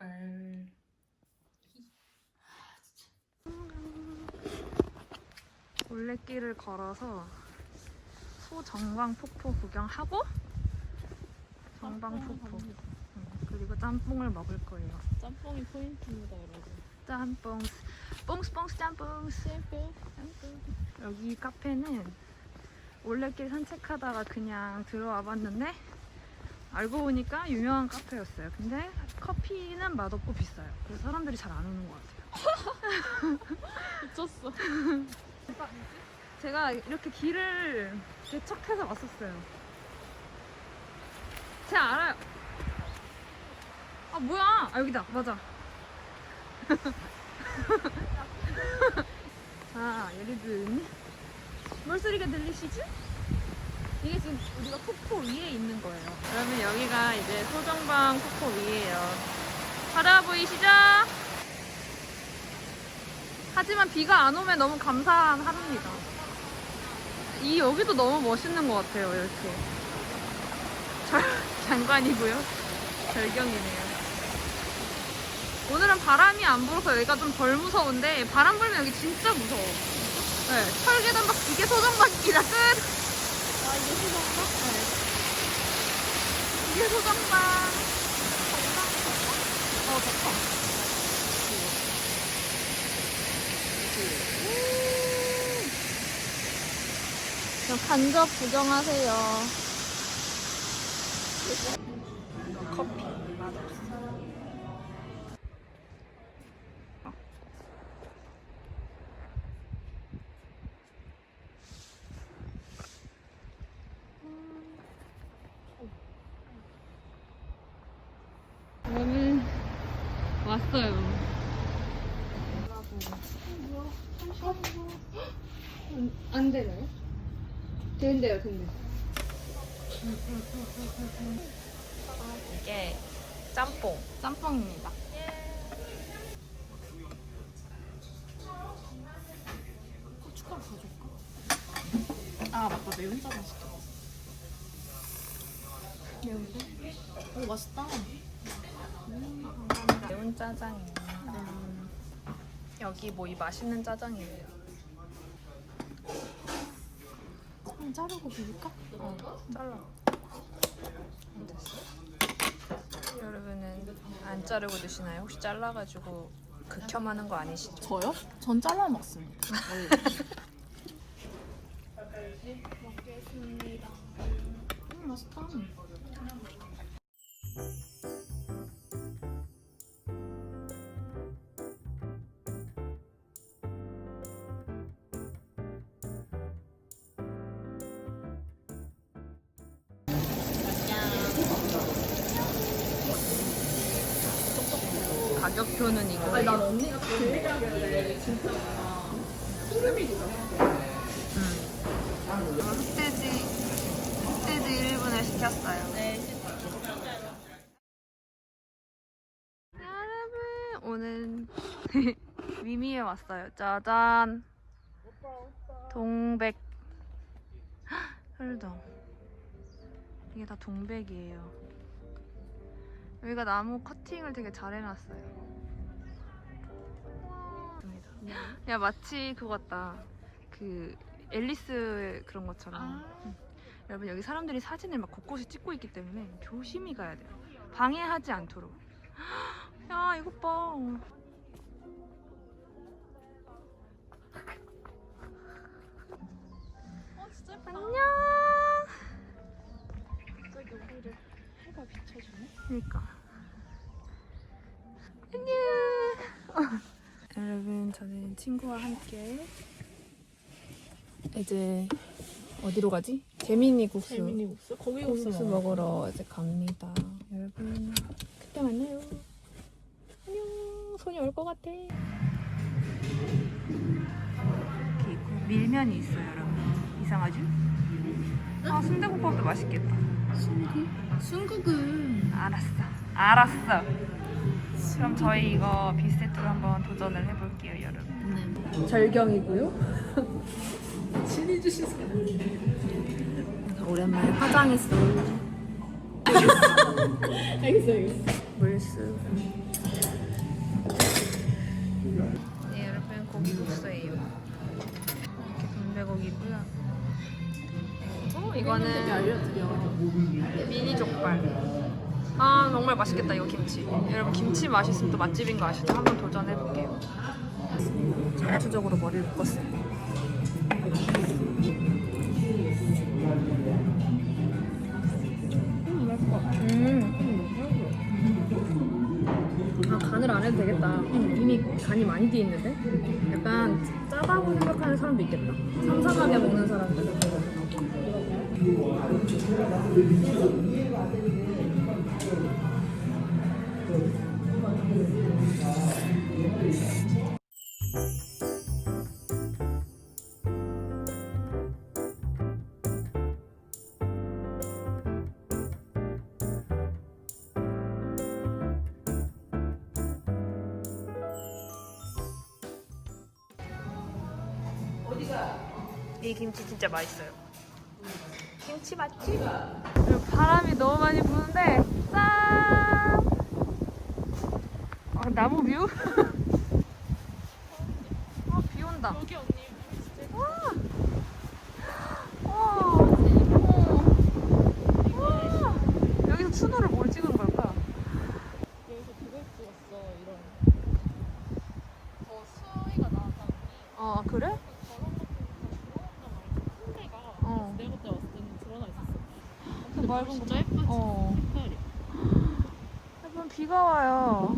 족발. 올레길을 걸어서 소정방 폭포 구경하고 정방 폭포 응, 그리고 짬뽕을 먹을 거예요. 짬뽕이 포인트입니다, 여러분. 짬뽕 뽕스 뽕스 짬뽕 짬뽕. 여기 카페는 올레길 산책하다가 그냥 들어와 봤는데 알고 보니까 유명한 카페였어요. 근데 커피는 맛없고 비싸요. 그래서 사람들이 잘 안 오는 것 같아요. 미쳤어. 제가 이렇게 길을 개척해서 왔었어요. 제가 알아요. 아 뭐야? 아 여기다. 맞아. 자 여러분 물소리가 들리시죠? 이게 지금 우리가 폭포 위에 있는 거예요. 그러면 여기가 이제 소정방 폭포 위에요. 바다 보이시죠? 하지만 비가 안 오면 너무 감사한 하루입니다. 이 여기도 너무 멋있는 것 같아요. 이렇게 절, 장관이고요. 절경이네요. 오늘은 바람이 안 불어서 여기가 좀 덜 무서운데 바람 불면 여기 진짜 무서워. 네, 철계단 막 이게 소정방이다 끝. 아, 이게. 이게 소정방. 어. 저 간접 구경하세요. 커피 맛없어. 저는 왔어요. 안, 안 되나요? 된대요, 된대. 이게 짬뽕. 짬뽕입니다. 고춧가루? 아, 맞다. 매운 짜장 시켰어. 매운데? 오, 맛있다. 매운 짜장입니다. 여기 뭐 이 맛있는 짜장이에요. 좀 자르고 비빌까? 어, 잘라. 됐어. 여러분은 안 자르고 드시나요? 혹시 잘라가지고 극혐하는 거 아니시죠? 저요? 전 잘라 먹습니다. 먹겠습니다. 음, 맛있다. 가격표는 이거. 언니가 그 얘기하길래 진짜 소름이 돋아. 흑돼지, 흑돼지 1분을 시켰어요. 네, 여러분, 오늘 위미에 왔어요. 짜잔. 동백. 헉, 혈동. 이게 다 동백이에요. 여기가 나무 커팅을 되게 잘 해놨어요. 야 마치 그거 같다. 그 앨리스 그런 것처럼. 아, 여러분 여기 사람들이 사진을 막 곳곳에 찍고 있기 때문에 조심히 가야 돼요. 방해하지 않도록. 야 이것 봐. 어. 안녕. 해가 비춰주네. 그러니까. 안녕. 여러분 저는 친구와 함께 이제 어디로 가지? 재민이 국수. 재민이 국수? 거기 국수 국수 먹으러 이제 갑니다. 여러분 그때 만나요. 안녕. 손이 올 것 같아. 이렇게 있고 밀면이 있어요, 여러분. 이상하죠? 아 순대국밥도 맛있겠다. 순국? 알았어. 알았어. 그럼 저희 이거 빈세트로 한번 도전을 해볼게요, 여러분. 네. 절경이고요. 신이 주신 오랜만에 화장했어. 알겠어, 알겠어. 물수. 네, 여러분 고기국수예요. 이렇게 군대고기고요. 어, 이거는 미니 족발. 아 정말 맛있겠다 이거 김치. 여러분 김치 맛있으면 또 맛집인 거 아시죠? 한번 도전해 볼게요. 전투적으로 머리를 묶었어요. 음. 아 간을 안 해도 되겠다. 이미 간이 많이 돼 있는데. 약간 짜다고 생각하는 사람도 있겠다. 삼삼하게 먹는 사람들. 이 김치 진짜 맛있어요. 김치 맛집? 바람이 너무 많이 부는데 짠! 아, 나무 뷰? 아, 비 온다. 여기 진짜 와! 와, 이뻐. 와! 여기서 추노를 뭘 찍은 걸까? 여기서 그걸 찍었어 이런. 어 수위가 나왔다. 어, 그래? 저런 것도 큰 데가 어. 내가 그때 왔을 때는 드러나 있었어. 그 맑은 진짜 거. 예쁘지? 어. 색깔이. 여러분 비가 와요.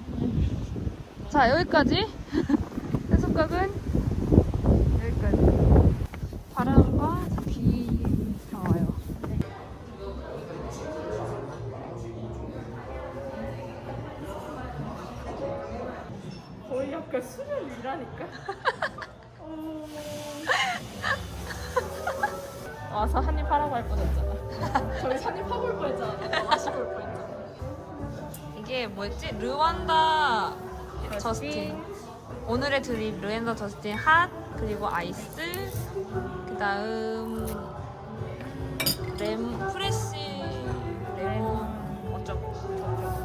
자 여기까지 해수각은 여기까지. 바람과 비가 와요. 거의 약간 수면 위라니까. 어. 와서 한입 하라고 할 뻔했잖아. 저희 산이 파볼 뻔했잖아. 마시고 올 뻔했잖아. 이게 뭐였지? 르완다 저스틴. 오늘의 드립 르완다 저스틴 핫 그리고 아이스 그다음 램 프레시 레몬 어쩌고 저쩌고.